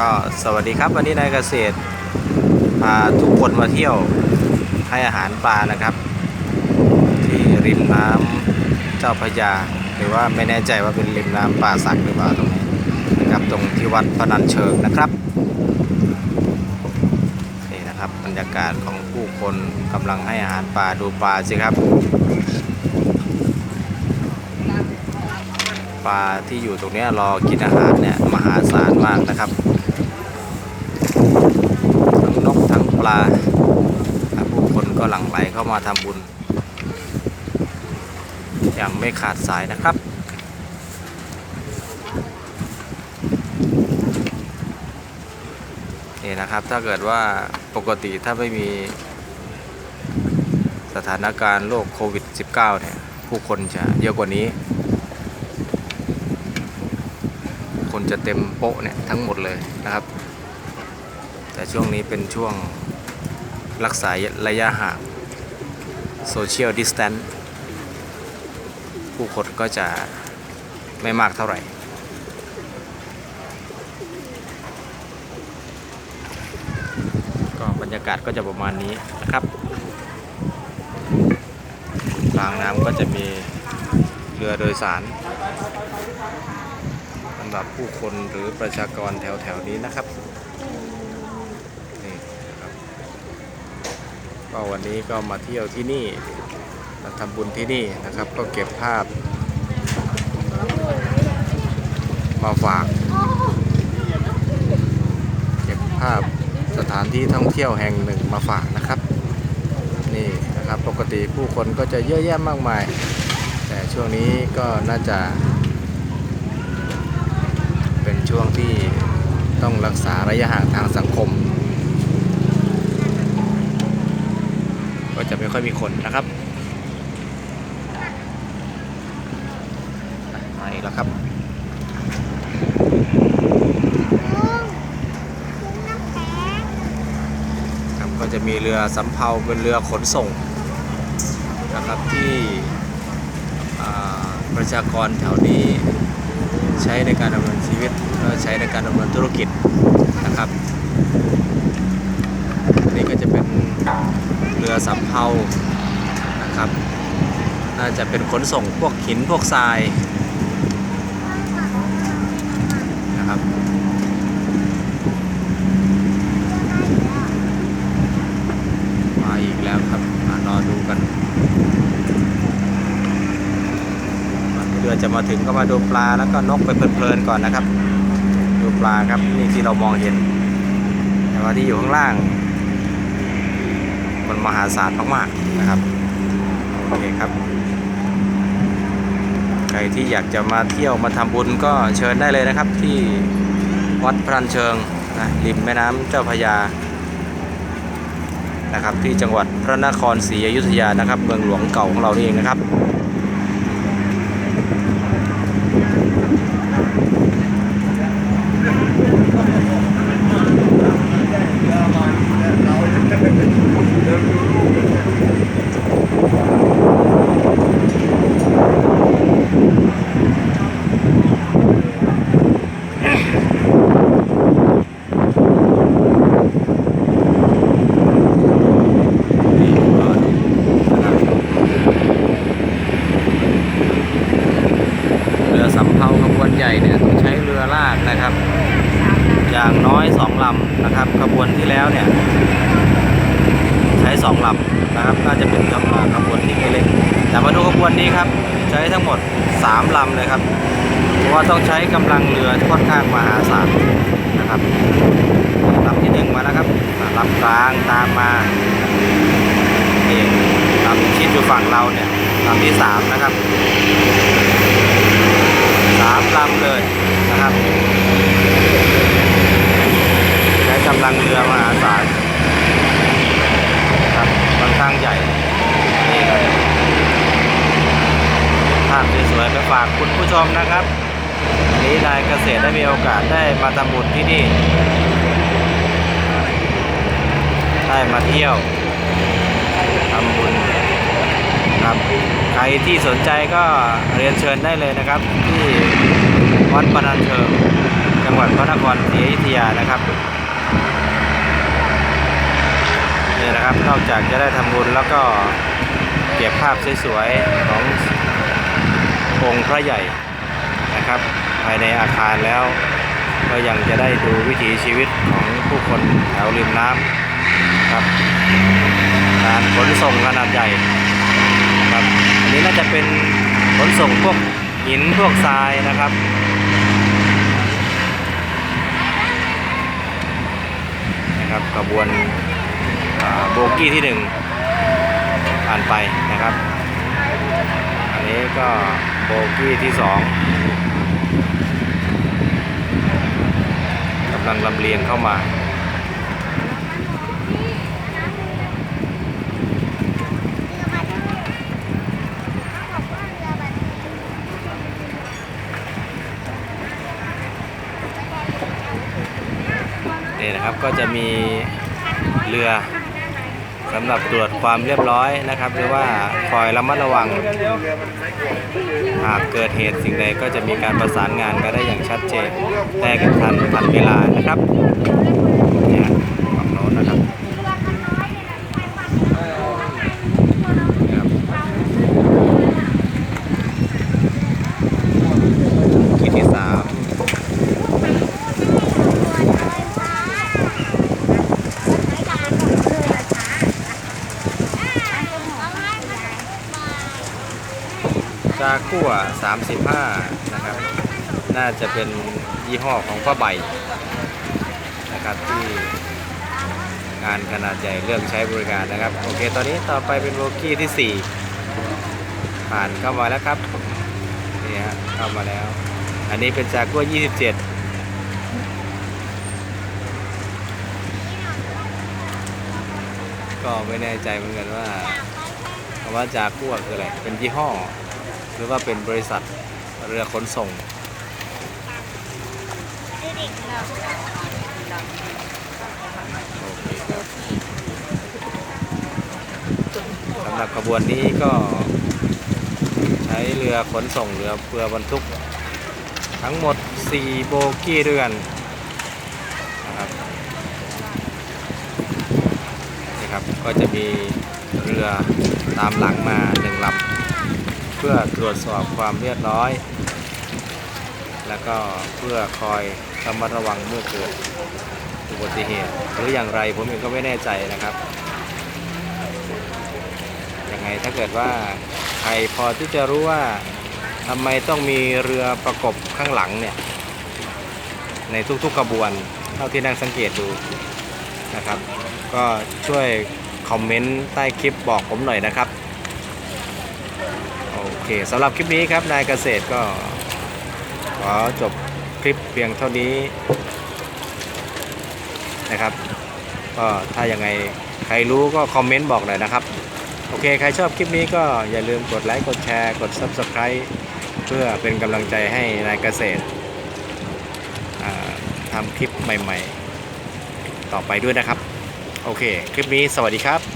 ก็สวัสดีครับวันนี้นายเกษตรพาทุกคนมาเที่ยวให้อาหารปลานะครับ ที่ริมน้ำเจ้าพระยา หรือว่าไม่แน่ใจว่าเป็นริมน้ำป่าสักหรือเปล่าตรงนี้นะครับตรงที่วัดพนัญเชิงนะครับนี่นะครับบรรยากาศของผู้คนกำลังให้อาหารปลาดูปลาสิครับปลาที่อยู่ตรงนี้รอกินอาหารเนี่ยมหาศาลมากนะครับ ทั้งนกทั้งป ลาผู้คนก็หลั่งไหลเข้ามาทำบุญ อย่างไม่ขาดสายนะครับ นี่นะครับถ้าเกิดว่าปกติถ้าไม่มีสถานการณ์โรคโควิด -19 เนี่ย ผู้คนจะเยอะกว่านี้ คนจะเต็มโป๊ะเนี่ย ทั้งหมดเลยนะครับ แต่ช่วงนี้เป็นช่วง รักษาระยะห่างโซเชียลดิสแตนต์ผู้คนก็จะไม่มากเท่าไหร่ก็บรรยากาศก็จะประมาณนี้นะครับกลางน้ำก็จะมีเรือโดยสารสำหรับผู้คนหรือประชากรแถวๆนี้นะครับนี่นะครับ ก็วันนี้ก็มาเที่ยวที่นี่มาทำบุญที่นี่นะครับ ก็เก็บภาพ มาฝาก เก็บภาพสถานที่ท่องเที่ยวแห่งหนึ่งมาฝากนะครับ นี่นะครับปกติผู้คนก็จะเยอะแยะมากมาย แต่ช่วงนี้ก็น่าจะ เป็นช่วงที่ต้องรักษาระยะห่างทางสังคม จะไม่ค่อยมีคนนะครับมาอีกแล้วครับครับ ก็จะมีเรือสำเภาเป็นเรือขนส่งนะครับที่ประชากรแถวนี้ใช้ในการดำเนินชีวิตใช้ในการดำเนินธุรกิจนะครับ เรือสำเภานะครับ น่าจะเป็นขนส่งพวกหินพวกทรายนะครับมาอีกแล้วครับมารอดูกันเรือจะมาถึงก็มาดูปลาแล้วก็นกไปเพลินๆก่อนนะครับ ดูปลาครับนี่ที่เรามองเห็นแต่ว่าที่อยู่ข้างล่าง มันมหาศาลมากๆนะครับโอเคครับ ใครที่อยากจะมาเที่ยวมาทำบุญก็เชิญได้เลยนะครับที่วัดพรันเชิงนะริมแม่น้ำเจ้าพระยานะครับที่จังหวัดพระนครศรีอยุธยานะครับ เมืองหลวงเก่าของเรานี่เองนะครับ นี่ก็นะครับเรือสำเภาขบวนใหญ่เนี่ยต้องใช้เรือลากนะครับ อย่างน้อยสองลำนะครับ ขบวนที่แล้วเนี่ย ใช้สองลำนะครับ น่าจะเป็นขบวนขบวนที่ไม่เล็ก แต่มาดูขบวนนี้ครับ ใช้ทั้งหมดสามลำเลยครับ เพราะว่าต้องใช้กำลังเรือค่อนข้างมหาศาลนะครับลำที่หนึ่งมาแล้วครับลำกลางตามมานี่ลำชิดอยู่ฝั่งเราเนี่ยลำที่สามนะครับสามลำเลยนะครับ ลังเรือมหาศาลครับค่อนข้างใหญ่นี่เลยภาพสวยๆไปฝากคุณผู้ชมนะครับวันนี้นายเกษตรได้มีโอกาสได้มาทำบุญที่นี่ ได้มาเที่ยวทำบุญครับใครที่สนใจก็เรียนเชิญได้เลยนะครับ ที่วัดปนันเชิงจังหวัดพระนครศรีอยุธยานะครับ นี่นะครับนอกจากจะได้ทำบุญแล้วก็เก็บภาพสวยๆขององค์พระใหญ่นะครับ ภายในอาคารแล้ว ก็ยังจะได้ดูวิถีชีวิตของผู้คนแถวริมน้ำครับการขนส่งขนาดใหญ่ครับอันนี้น่าจะเป็นขนส่งพวกหินพวกทรายนะครับ นะครับขบวนโบกี้ที่หนึ่งผ่านไปนะครับ อันนี้ก็โบกี้ที่สองกำลังลำเลียงเข้ามา นี่นะครับก็จะมีเรือสำหรับตรวจความเรียบร้อยนะครับ หรือว่าคอยระมัดระวัง หากเกิดเหตุสิ่งใดก็จะมีการประสานงานกันได้อย่างชัดเจนแจ้กันทันทันเวลานะครับเนี่ยฝั่งโน้นนะครับครับขีดที่สาม จากัว35 นะครับ น่าจะเป็นยี่ห้อของผ้าใบนะครับที่งานขนาดใหญ่เลือกใช้บริการนะครับ โอเค ตอนนี้ต่อไปเป็นโบกี้ที่ 4 ผ่านเข้ามาแล้วครับนี่ฮะเข้ามาแล้ว อันนี้เป็นจากัว 27ก็ไม่แน่ใจเหมือนกันว่าคำว่าจากัวคืออะไร เป็นยี่ห้อ หรือว่าเป็นบริษัทเรือขนส่ง สำหรับขบวนนี้ก็ใช้เรือขนส่งเรือเรือบรรทุก ทั้งหมด 4 โบกี้ด้วยกันนะครับนี่ครับก็จะมีเรือตามหลังมาหนึ่งลำ เพื่อตรวจสอบความเรียบร้อย แล้วก็เพื่อคอยระมัดระวังเมื่อเกิดอุบัติเหตุ หรืออย่างไรผมเองก็ไม่แน่ใจนะครับยังไงถ้าเกิดว่าใครพอที่จะรู้ว่าทำไมต้องมีเรือประกบข้างหลังเนี่ย ในทุกๆกระบวนเท่าที่นั่งสังเกตดูนะครับ ก็ช่วยคอมเมนต์ใต้คลิปบอกผมหน่อยนะครับ เคสำหรับคลิปนี้ครับนายเกษตรก็ขอจบคลิปเพียงเท่านี้นะครับก็ถ้ายังไงใครรู้ก็คอมเมนต์บอกหน่อยนะครับ โอเค ใครชอบคลิปนี้ก็อย่าลืมกดไลค์กดแชร์กด Subscribe เพื่อเป็นกำลังใจให้นายเกษตรทำคลิปใหม่ ๆ ต่อไปด้วยนะครับ โอเค คลิปนี้สวัสดีครับ